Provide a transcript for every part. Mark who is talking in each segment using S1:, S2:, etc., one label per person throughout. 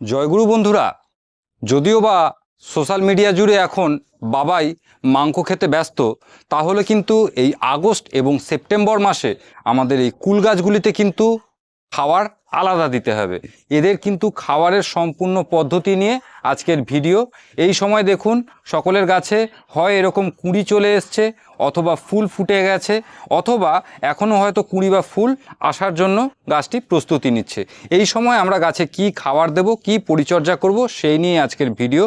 S1: জয়গুরু বন্ধুরা, যদিও বা সোশ্যাল মিডিয়া জুড়ে এখন বাবাই মাংস খেতে ব্যস্ত, তাহলে কিন্তু এই আগস্ট এবং সেপ্টেম্বর মাসে আমাদের এই কুল গাছগুলিতে কিন্তু খাওয়ার আলাদা দিতে হবে। এদের কিন্তু খাওয়ারের সম্পূর্ণ পদ্ধতি নিয়ে আজকের ভিডিও। এই সময় দেখুন, সকলের গাছে হয় এরকম কুঁড়ি চলে এসছে অথবা ফুল ফুটে গেছে অথবা এখনও হয়তো কুঁড়ি বা ফুল আসার জন্য গাছটি প্রস্তুতি নিচ্ছে। এই সময় আমরা গাছে কি খাবার দেব, কি পরিচর্যা করব সেই নিয়ে আজকের ভিডিও।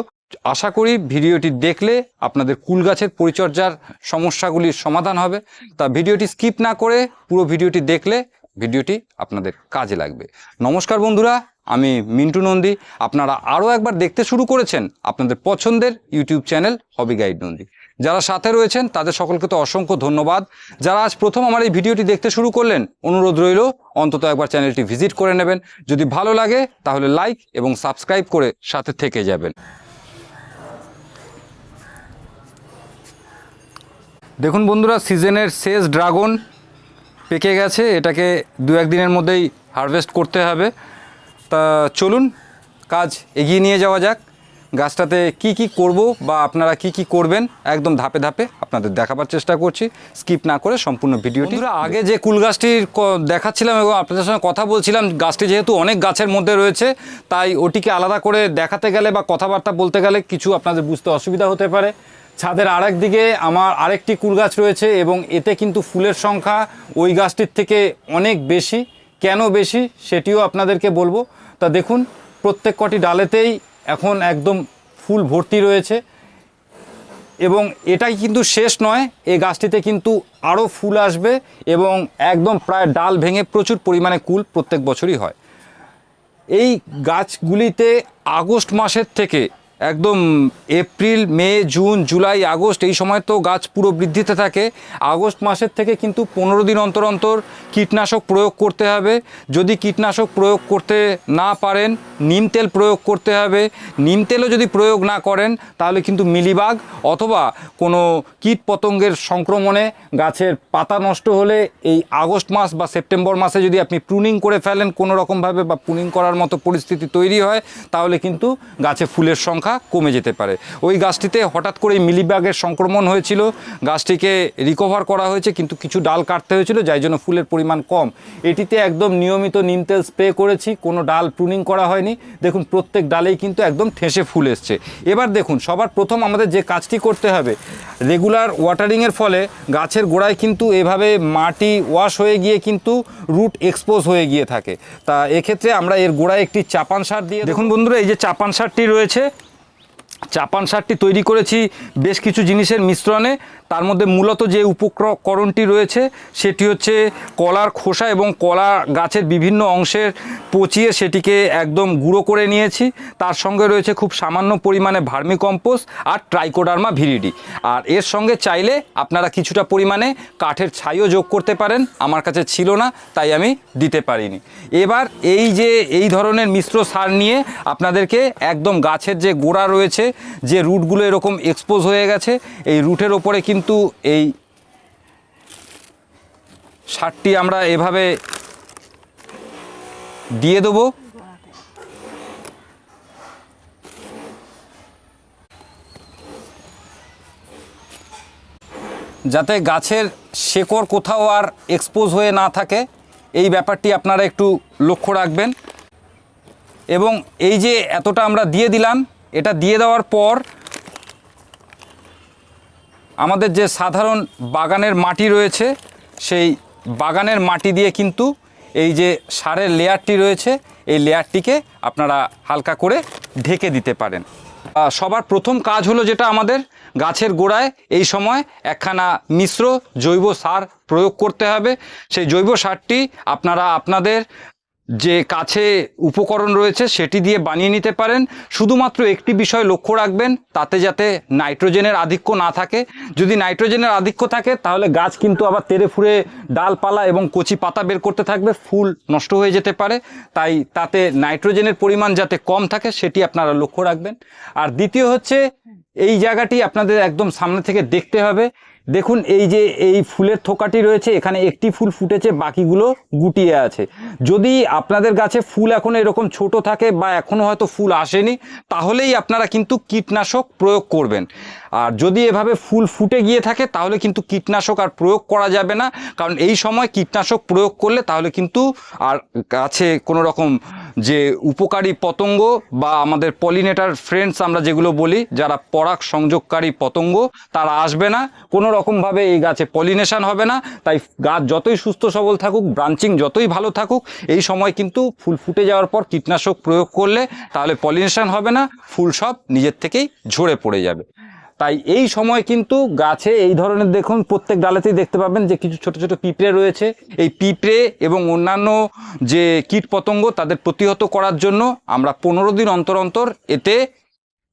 S1: আশা করি ভিডিওটি দেখলে আপনাদের কুল গাছের পরিচর্যার সমস্যাগুলির সমাধান হবে। তা ভিডিওটি স্কিপ না করে পুরো ভিডিওটি দেখলে ভিডিওটি আপনাদের কাজে লাগবে। নমস্কার বন্ধুরা, আমি মিন্টু নন্দী। আপনারা আরও একবার দেখতে শুরু করেছেন আপনাদের পছন্দের YouTube channel hobby guide Nandi. যারা সাথে রয়েছেন, তাদের সকলকে তো অসংখ্য ধন্যবাদ। যারা আজ প্রথম আমার এই ভিডিওটি দেখতে শুরু করলেন, অনুরোধ রইল, অন্তত একবার চ্যানেলটি ভিজিট করে নেবেন। যদি ভালো লাগে, তাহলে লাইক এবং সাবস্ক্রাইব করে সাথে থেকে যাবেন। দেখুন বন্ধুরা, সিজনের শেষ ড্রাগন পেকে গেছে এটাকে দু একদিনের মধ্যেই হারভেস্ট করতে হবে। তা চলুন কাজ এগিয়ে নিয়ে যাওয়া যাক। গাছটাতে কি কি করব বা আপনারা কি কি করবেন একদম ধাপে ধাপে আপনাদের দেখাবার চেষ্টা করছি। স্কিপ না করে সম্পূর্ণ ভিডিওটি আগে যে কুল গাছটির ক- দেখাচ্ছিলাম এবং আপনাদের সঙ্গে কথা বলছিলাম গাছটি যেহেতু অনেক গাছের মধ্যে রয়েছে তাই ওটিকে আলাদা করে দেখাতে গেলে বা কথাবার্তা বলতে গেলে কিছু আপনাদের বুঝতে অসুবিধা হতে পারে। ছাদের আরেক দিকে আমার আরেকটি কুল গাছ রয়েছে এবং এতে কিন্তু ফুলের সংখ্যা ওই গাছটির থেকে অনেক বেশি। কেন বেশি সেটিও আপনাদেরকে বলব। তা দেখুন, প্রত্যেক কটি ডালেতেই এখন একদম ফুল ভর্তি রয়েছে। এবং এটাই কিন্তু শেষ নয়, এই গাছটিতে কিন্তু আরও ফুল আসবে এবং একদম প্রায় ডাল ভেঙে প্রচুর পরিমাণে কুল প্রত্যেক বছরই হয়। এই গাছগুলিতে আগস্ট মাসের থেকে একদম April, May, June, July, August, এই সময় তো গাছ পুরো বৃদ্ধিতে থাকে। আগস্ট মাসের থেকে কিন্তু পনেরো দিন অন্তর অন্তর কীটনাশক প্রয়োগ করতে হবে। যদি কীটনাশক প্রয়োগ করতে না পারেন, নিম তেল প্রয়োগ করতে হবে। নিম তেলও যদি প্রয়োগ না করেন, তাহলে কিন্তু মিলিবাগ অথবা কোনো কীট পতঙ্গের সংক্রমণে গাছের পাতা নষ্ট হলে এই আগস্ট মাস বা সেপ্টেম্বর মাসে যদি আপনি প্রুনিং করে ফেলেন, কোনো রকমভাবে বা প্রুনিং করার মতো পরিস্থিতি তৈরি হয়, তাহলে কিন্তু গাছে ফুলের সংখ্যা কমে যেতে পারে। ওই গাছটিতে হঠাৎ করেই মিলিবাগের সংক্রমণ হয়েছিল। গাছটিকে রিকভার করা হয়েছে, কিন্তু কিছু ডাল কাটতে হয়েছিল, যাই জন্য ফুলের পরিমাণ কম। এটিতে একদম নিয়মিত নিম তেল স্প্রে করেছি, কোনো ডাল প্রুনিং করা হয়নি। দেখুন, প্রত্যেক ডালেই কিন্তু একদম ঠেসে ফুল এসছে। এবার দেখুন, সবার প্রথম আমাদের যে কাজটি করতে হবে রেগুলার ওয়াটারিংয়ের ফলে গাছের গোড়ায় কিন্তু এভাবে মাটি ওয়াশ হয়ে গিয়ে কিন্তু রুট এক্সপোজ হয়ে গিয়ে থাকে। তা এক্ষেত্রে আমরা এর গোড়ায় একটি চাপান সার দিয়ে দেখুন বন্ধুরা, এই যে চাপান সারটি রয়েছে চাপান সারটি তৈরি করেছি বেশ কিছু জিনিসের মিশ্রণে। তার মধ্যে মূলত যে উপকরণটি রয়েছে, সেটি হচ্ছে কলার খোসা এবং কলা গাছের বিভিন্ন অংশের পচিয়ে সেটিকে একদম গুঁড়ো করে নিয়েছি। তার সঙ্গে রয়েছে খুব সামান্য পরিমাণে ভার্মি কম্পোস্ট আর ট্রাইকোডার্মা ভিরিডি। আর এর সঙ্গে চাইলে আপনারা কিছুটা পরিমাণে কাঠের ছাইও যোগ করতে পারেন, আমার কাছে ছিল না, তাই আমি দিতে পারিনি। এবার এই যে, এই ধরনের মিশ্র সার নিয়ে আপনাদেরকে একদম গাছের যে গোড়া রয়েছে যে রুটগুলো এরকম এক্সপোজ হয়ে গেছে, এই রুটের ওপরে কিন্তু এই সারটি আমরা এভাবে দিয়ে দেবো। যাতে গাছের শেকড় কোথাও আর এক্সপোজ হয়ে না থাকে, এই ব্যাপারটি আপনারা একটু লক্ষ্য রাখবেন। এবং এই যে এতটা আমরা দিয়ে দিলাম এটা দিয়ে দেওয়ার পর আমাদের যে সাধারণ বাগানের মাটি রয়েছে, সেই বাগানের মাটি দিয়ে কিন্তু এই যে সারের লেয়ারটি রয়েছে, এই লেয়ারটিকে আপনারা হালকা করে ঢেকে দিতে পারেন। সবার প্রথম কাজ হলো যেটা আমাদের গাছের গোড়ায় এই সময় একখানা মিশ্র জৈব সার প্রয়োগ করতে হবে। সেই জৈব সারটি আপনারা আপনাদের যে কাছে উপকরণ রয়েছে সেটি দিয়ে বানিয়ে নিতে পারেন। শুধুমাত্র একটি বিষয় লক্ষ্য রাখবেন, তাতে যাতে নাইট্রোজেনের আধিক্য না থাকে। যদি নাইট্রোজেনের আধিক্য থাকে, তাহলে গাছ কিন্তু আবার তেরে ফুড়ে ডালপালা এবং কচি পাতা বের করতে থাকবে, ফুল নষ্ট হয়ে যেতে পারে। তাই তাতে নাইট্রোজেনের পরিমাণ যাতে কম থাকে, সেটি আপনারা লক্ষ্য রাখবেন। আর দ্বিতীয় হচ্ছে, এই জায়গাটি আপনাদের একদম সামনে থেকে দেখতে হবে। দেখুন, এই যে এই ফুলের থোকাটি রয়েছে, এখানে একটি ফুল ফুটেছে, বাকিগুলো গুটিয়ে আছে। যদি আপনাদের গাছে ফুল এখন এরকম ছোট থাকে বা এখনও হয়তো ফুল আসেনি, তাহলেই আপনারা কিন্তু কীটনাশক প্রয়োগ করবেন। আর যদি এভাবে ফুল ফুটে গিয়ে থাকে, তাহলে কিন্তু কীটনাশক আর প্রয়োগ করা যাবে না। কারণ এই সময় কীটনাশক প্রয়োগ করলে তাহলে কিন্তু আর গাছে কোনো রকম যে উপকারী পতঙ্গ বা আমাদের পলিনেটার ফ্রেন্ডস আমরা যেগুলো বলি, যারা পরাগ সংযোগকারী পতঙ্গ, তারা আসবে না। কোনো রকমভাবে এই গাছে পলিনেশান হবে না। তাই গাছ যতই সুস্থ সবল থাকুক ব্রাঞ্চিং যতই ভালো থাকুক, এই সময় কিন্তু ফুল ফুটে যাওয়ার পর কীটনাশক প্রয়োগ করলে তাহলে পলিনেশান হবে না। ফুল সব নিজের থেকেই ঝরে পড়ে যাবে। তাই এই সময় কিন্তু গাছে এই ধরনের দেখুন প্রত্যেক ডালেতেই দেখতে পাবেন যে কিছু ছোট ছোট পিঁপড়ে রয়েছে। এই পিঁপড়ে এবং অন্যান্য যে কীট পতঙ্গ তাদের প্রতিহত করার জন্য আমরা পনেরো দিন অন্তর অন্তর এতে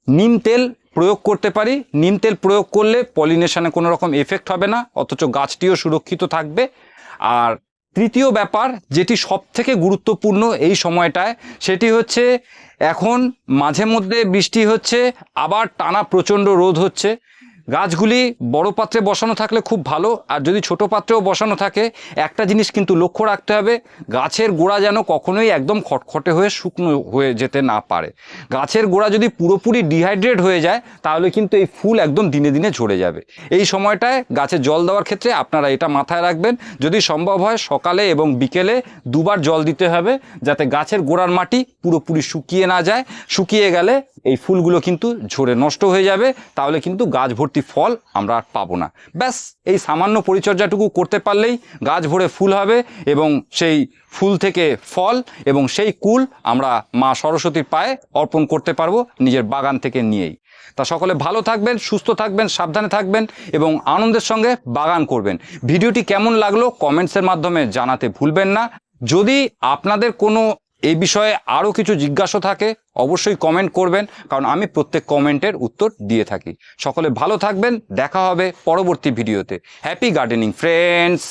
S1: নিম তেল প্রয়োগ করতে পারি। নিম তেল প্রয়োগ করলে পলিনেশনে কোনো রকম এফেক্ট হবে না, অথচ গাছটিও সুরক্ষিত থাকবে। আর তৃতীয় ব্যাপার যেটি সব থেকে গুরুত্বপূর্ণ এই সময়টায়, সেটি হচ্ছে এখন মাঝে মধ্যে বৃষ্টি হচ্ছে, আবার টানা প্রচণ্ড রোদ হচ্ছে। গাছগুলি বড় পাত্রে বসানো থাকলে খুব ভালো, আর যদি ছোট পাত্রেও বসানো থাকে, একটা জিনিস কিন্তু লক্ষ্য রাখতে হবে, গাছের গোড়া যেন কখনোই একদম খটখটে হয়ে শুকনো হয়ে যেতে না পারে। গাছের গোড়া যদি পুরোপুরি ডিহাইড্রেট হয়ে যায়, তাহলে কিন্তু এই ফুল একদম দিনে দিনে ঝরে যাবে। এই সময়টায় গাছে জল দেওয়ার ক্ষেত্রে আপনারা এটা মাথায় রাখবেন, যদি সম্ভব হয় সকালে এবং বিকেলে দুবার জল দিতে হবে, যাতে গাছের গোড়ার মাটি পুরোপুরি শুকিয়ে না যায়। শুকিয়ে গেলে এই ফুলগুলো কিন্তু ঝরে নষ্ট হয়ে যাবে, তাহলে কিন্তু গাছ ভর্তি ফল আমরা আর পাবো না। ব্যাস, এই সামান্য পরিচর্যাটুকু করতে পারলেই গাছ ভরে ফুল হবে এবং সেই ফুল থেকে ফল এবং সেই কুল আমরা মা সরস্বতীর পায়ে অর্পণ করতে পারব নিজের বাগান থেকে নিয়েই। তা সকলে ভালো থাকবেন, সুস্থ থাকবেন, সাবধানে থাকবেন এবং আনন্দের সঙ্গে বাগান করবেন। ভিডিওটি কেমন লাগল কমেন্টসের মাধ্যমে জানাতে ভুলবেন না। যদি আপনাদের কোনো এই বিষয়ে আরও কিছু জিজ্ঞাসা থাকে, অবশ্যই কমেন্ট করবেন, কারণ আমি প্রত্যেক কমেন্টের উত্তর দিয়ে থাকি। সকলে ভালো থাকবেন, দেখা হবে পরবর্তী ভিডিওতে হ্যাপি গার্ডেনিং ফ্রেন্ডস